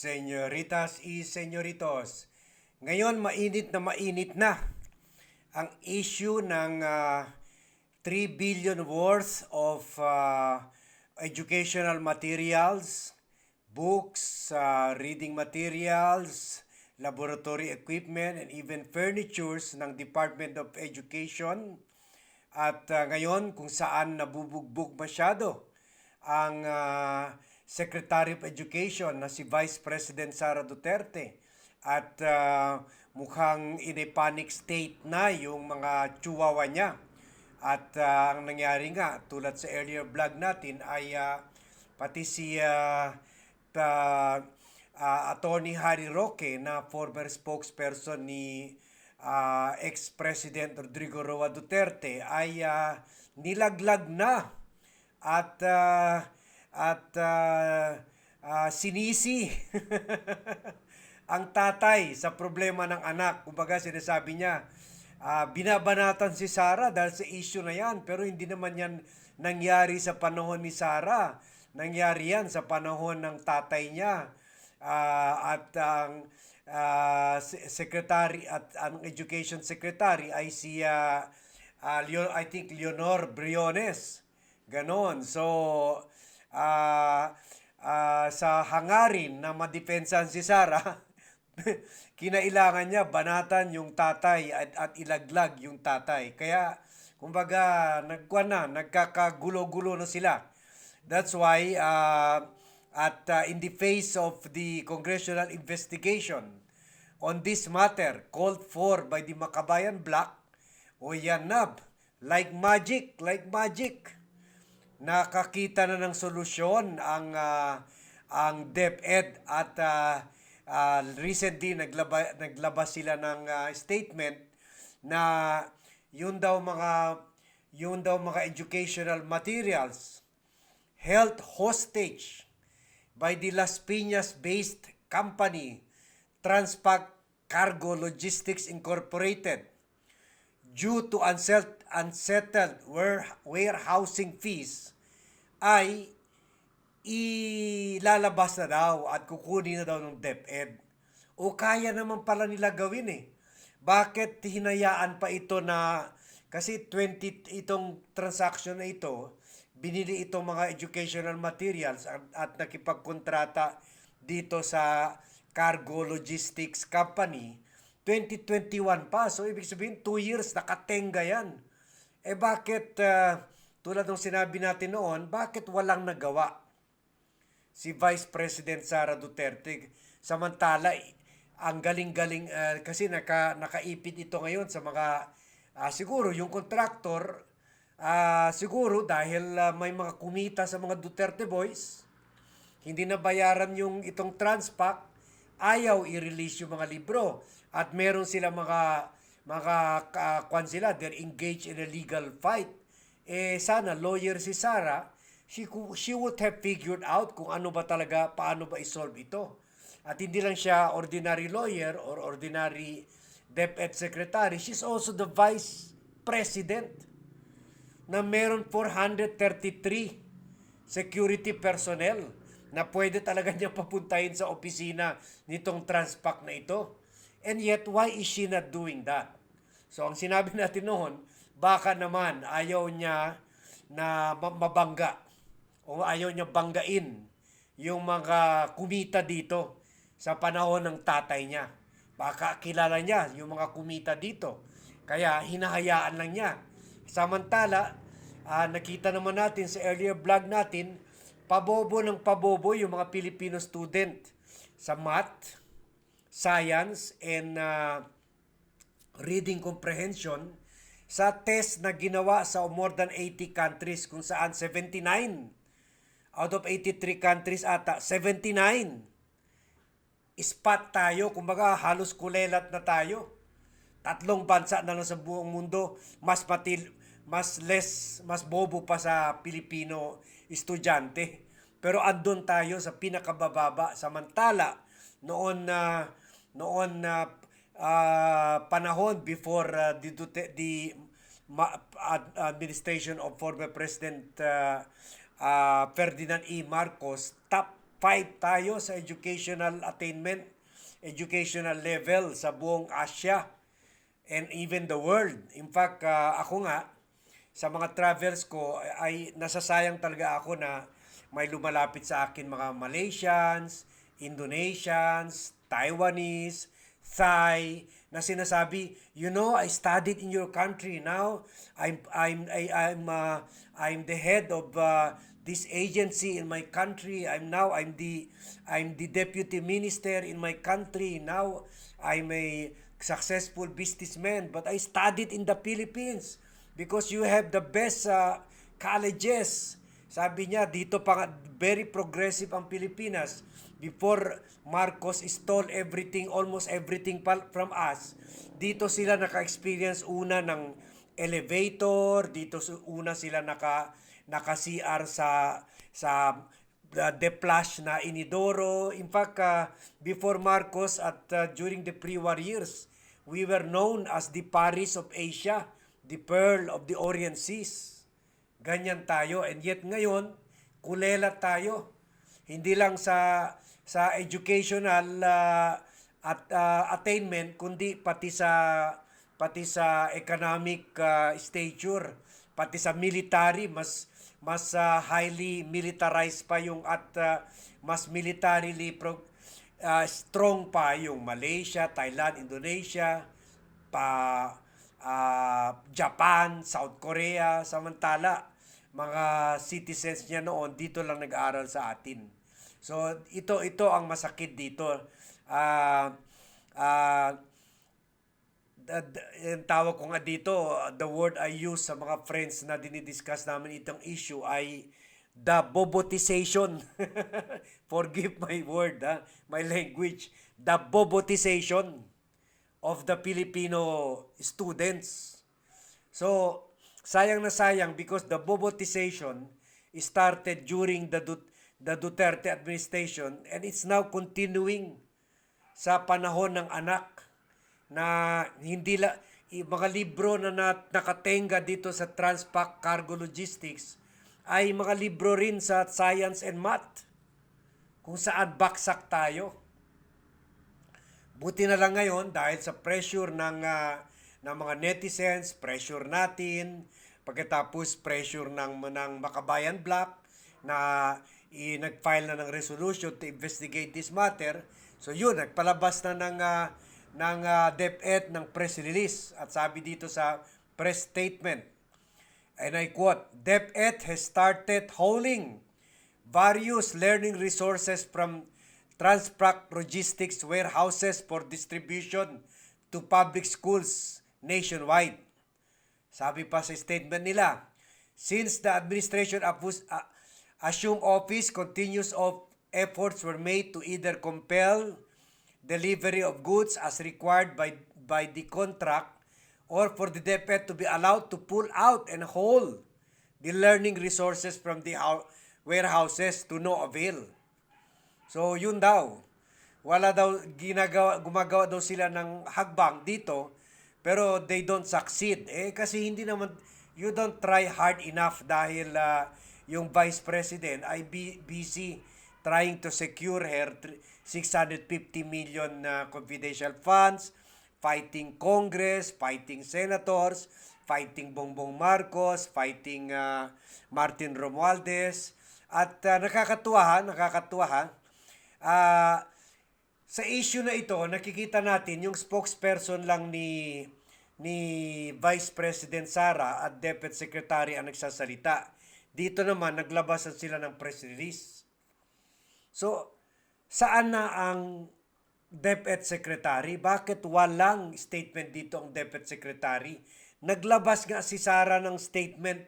días, señoritas y señoritos. Ngayon, mainit na mainit na ang issue ng ah, 3 billion worth of ah, educational materials, books, ah, reading materials, laboratory equipment, and even furnitures ng Department of Education. At ah, ngayon, kung saan nabubugbog masyado ang ah, Secretary of Education na si Vice President Sara Duterte at ah, mukhang in a panic state na yung mga chihuahua niya. At ah, ang nangyari nga, tulad sa earlier vlog natin, ay ah, pati si ah, ta- ah, Attorney Harry Roque na former spokesperson ni ah, ex-President Rodrigo Roa Duterte ay ah, nilaglag na at ah, at ah, ah, sinisi ang tatay sa problema ng anak. Kumbaga sinasabi niya, ah, binabanatan si Sara dahil sa issue na yan. Pero hindi naman yan nangyari sa panahon ni Sara. Nangyari yan sa panahon ng tatay niya. Ah, at ang se- secretary at ang education secretary ay si ah, ah, Leo- I think Leonor Briones. Ganon. So, ah, ah, sa hangarin na madepensahan si Sara, kinailangan niya banatan yung tatay at, at ilaglag yung tatay. Kaya, kumbaga, nagkuha na, nagkakagulo-gulo na sila. That's why, uh, at uh, in the face of the congressional investigation on this matter called for by the Makabayan Black, o yan na, like magic, like magic, nakakita na ng solusyon ang ah, ang DepEd at ah, ah, recently naglaba, naglabas sila ng ah, statement na yun daw mga yun daw mga educational materials held hostage by the Las Piñas based company Transpac Cargo Logistics Incorporated due to unsettled, unsettled ware- warehousing fees ay ilalabas na daw at kukunin na daw ng DepEd. O kaya naman pala nila gawin eh. Bakit hinayaan pa ito na kasi 20 itong transaction na ito, binili itong mga educational materials at, at nakipagkontrata dito sa Cargo Logistics Company 2021 pa. So, ibig sabihin, 2 years, nakatenga yan. Eh, bakit, ah, tulad ng sinabi natin noon, bakit walang nagawa si Vice President Sara Duterte? Samantala, ang galing-galing, ah, kasi naka, nakaipit ito ngayon sa mga, ah, siguro, yung contractor, ah, siguro, dahil ah, may mga kumita sa mga Duterte boys, hindi na bayaran yung itong Transpac, ayaw i-release yung mga libro. At meron sila mga mga uh, kwan sila, they're engaged in a legal fight. Eh sana lawyer si Sarah, she she would have figured out kung ano ba talaga paano ba i-solve ito. At hindi lang siya ordinary lawyer or ordinary DepEd secretary, she's also the vice president na meron 433 security personnel na pwede talaga niya papuntahin sa opisina nitong Transpac na ito. And yet, why is she not doing that? So, ang sinabi natin noon, baka naman ayaw niya na ma- mabangga o ayaw niya banggain yung mga kumita dito sa panahon ng tatay niya. Baka kilala niya yung mga kumita dito. Kaya hinahayaan lang niya. Samantala, ah, nakita naman natin sa earlier vlog natin, pabobo ng pabobo yung mga Filipino student sa math, science, and ah, reading comprehension sa test na ginawa sa more than 80 countries kung saan 79 out of 83 countries ata 79 spot tayo. Kumbaga halos kulelat na tayo. Tatlong bansa na lang sa buong mundo. Mas matil mas less mas bobo pa sa Pilipino estudyante. Pero andun tayo sa pinakabababa. Samantala noon na noon na ah, panahon before ah, the, Dute- the administration of former President ah, ah, Ferdinand E. Marcos top 5 tayo sa educational attainment, educational level sa buong Asia and even the world. In fact, ah, ako nga, sa mga travels ko ay nasasayang talaga ako na may lumalapit sa akin mga Malaysians, Indonesians, Taiwanese, Thai na sinasabi, you know, I studied in your country now. I'm I'm I, I'm uh, I'm the head of uh, this agency in my country. I'm now I'm the I'm the deputy minister in my country. Now I'm a successful businessman, but I studied in the Philippines because you have the best uh, colleges. Sabi niya, dito pa very progressive ang Pilipinas. Before Marcos stole everything, almost everything from us, dito sila naka-experience una ng elevator, dito una sila naka naka-CR sa sa uh, Deplash na Inidoro. In fact, uh, before Marcos at uh, during the pre-war years, we were known as the Paris of Asia, the Pearl of the Orient Seas. Ganyan tayo. And yet ngayon, kulela tayo. Hindi lang sa sa educational uh, at uh, attainment kundi pati sa pati sa economic uh, stature, pati sa military mas mas uh, highly militarized pa yung at uh, mas militarily pro, uh, strong pa yung Malaysia, Thailand, Indonesia, pa ah, Japan, South Korea, samantala mga citizens niya noon dito lang nag-aaral sa atin. So ito ito ang masakit dito. Ah the, yung tawag ko nga dito, uh, the word I use sa mga friends na dinidiscuss namin itong issue ay the bobotization. Forgive my word, ha? my language. The bobotization of the Filipino students. So, sayang na sayang because the bobotization started during the, Du- the Duterte administration and it's now continuing sa panahon ng anak na hindi la mga libro na, na nakatenga dito sa Transpac Cargo Logistics ay mga libro rin sa science and math kung saan baksak tayo. Buti na lang ngayon dahil sa pressure ng ah, ng mga netizens, pressure natin, pagkatapos pressure ng ng Makabayan Black na i nag-file na ng resolution to investigate this matter. So yun, nagpalabas na ng ah, ng ah, DepEd ng press release. At sabi dito sa press statement and I quote, DepEd has started hauling various learning resources from Transprac Logistics warehouses for distribution to public schools nationwide. Sabi pa sa statement nila, since the administration assumed office, continuous of efforts were made to either compel delivery of goods as required by by the contract or for the DepEd to be allowed to pull out and hold the learning resources from the hou- warehouses to no avail. So yun daw. Wala daw ginagawa gumagawa daw sila ng hagbang dito pero they don't succeed. Eh kasi hindi naman you don't try hard enough dahil ah, yung vice president ay bu- busy trying to secure her tr- 650 million na confidential funds, fighting Congress, fighting senators, fighting Bongbong Marcos, fighting ah, Martin Romualdez. At ah, nakakatuwa ha, nakakatuwa ha. Ah, sa issue na ito, nakikita natin yung spokesperson lang ni ni Vice President Sara at Deputy Secretary ang nagsasalita. Dito naman, naglabasan sila ng press release. So, saan na ang DepEd Secretary? Bakit walang statement dito ang DepEd Secretary? Naglabas nga si Sara ng statement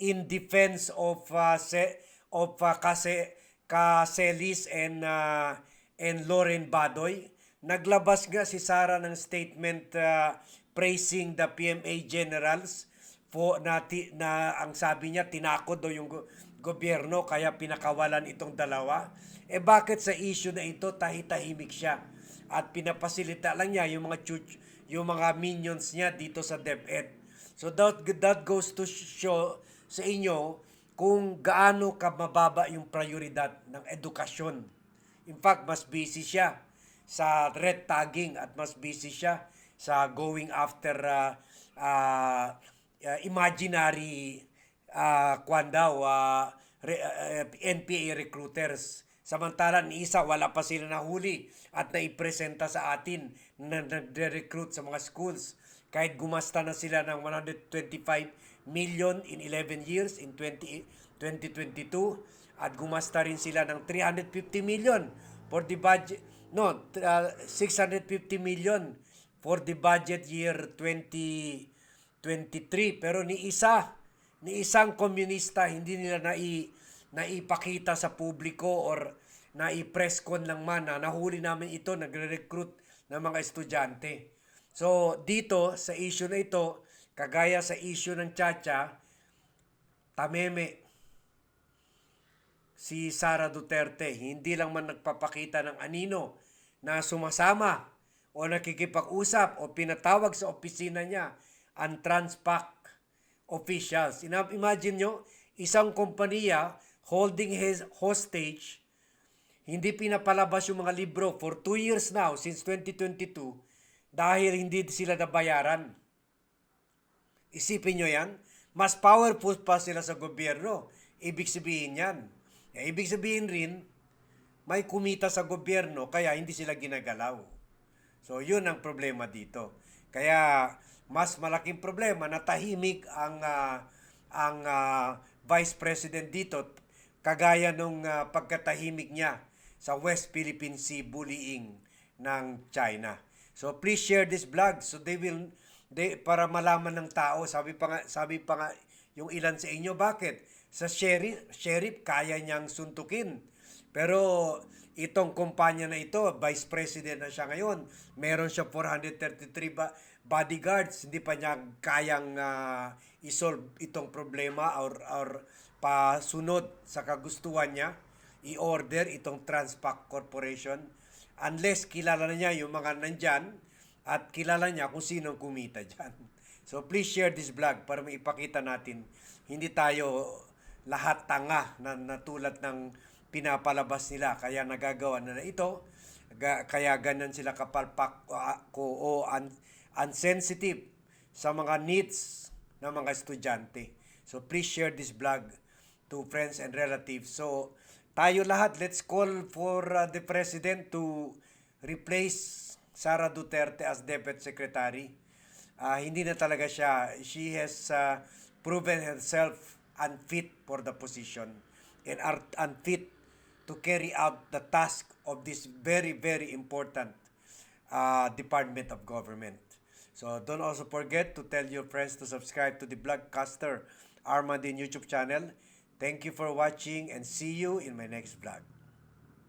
in defense of uh, se, of uh, Kase, Kaselis and uh, and Lauren Badoy. Naglabas nga si Sara ng statement uh, praising the PMA generals for na, ti- na ang sabi niya tinakot daw yung go- gobyerno kaya pinakawalan itong dalawa. Eh bakit sa issue na ito tahi-tahimik siya at pinapasilita lang niya yung mga chuch, yung mga minions niya dito sa DepEd. So that that goes to show sa inyo kung gaano ka mababa yung prioridad ng edukasyon. In fact, mas busy siya sa red tagging at mas busy siya sa going after uh, uh, uh, imaginary uh, kwan uh, uh, NPA recruiters. Samantalang ni isa, wala pa sila nahuli at naipresenta sa atin na nagre-recruit sa mga schools. Kahit gumasta na sila ng 125 million in 11 years in 20, 2022 at gumasta rin sila ng 350 million for the budget no uh, 650 million for the budget year 2023 pero ni isa ni isang komunista hindi nila nai naipakita sa publiko or nai-press con lang man na nahuli namin ito nagre-recruit ng mga estudyante. So dito sa issue na ito, kagaya sa issue ng Chacha, tameme si Sara Duterte hindi lang man nagpapakita ng anino na sumasama o nakikipag-usap o pinatawag sa opisina niya ang Transpac officials. Imagine nyo, isang kompanya holding his hostage, hindi pinapalabas yung mga libro for two years now, since 2022, dahil hindi sila nabayaran. Isipin nyo yan, mas powerful pa sila sa gobyerno. Ibig sabihin yan. Eh, Ibig sabihin rin, may kumita sa gobyerno kaya hindi sila ginagalaw. So yun ang problema dito. Kaya mas malaking problema na tahimik ang ah, ang ah, Vice President dito kagaya nung ah, pagkatahimik niya sa West Philippine Sea bullying ng China. So please share this vlog so they will they para malaman ng tao sabi pa nga sabi pa nga yung ilan sa inyo bakit sa sheriff sheriff kaya niyang suntukin. Pero itong kumpanya na ito, vice president na siya ngayon, meron siya 433 ba- bodyguards, hindi pa niya kayang ah, isolve itong problema or, or pasunod sa kagustuhan niya, i-order itong Transpac Corporation. Unless kilala na niya yung mga nandyan at kilala niya kung sino kumita dyan. So please share this vlog para maipakita natin. Hindi tayo lahat tanga na natulad ng pinapalabas nila kaya nagagawa na, ito kaya ganun sila kapalpak uh, ko o un- unsensitive sa mga needs ng mga estudyante. So please share this vlog to friends and relatives. So tayo lahat, let's call for uh, the President to replace Sara Duterte as Deputy Secretary. Ah, hindi na talaga siya. She has uh, proven herself unfit for the position and are unfit to carry out the task of this very, very important uh, Department of Government. So don't also forget to tell your friends to subscribe to the Blogcaster Armadin YouTube channel. Thank you for watching and see you in my next vlog.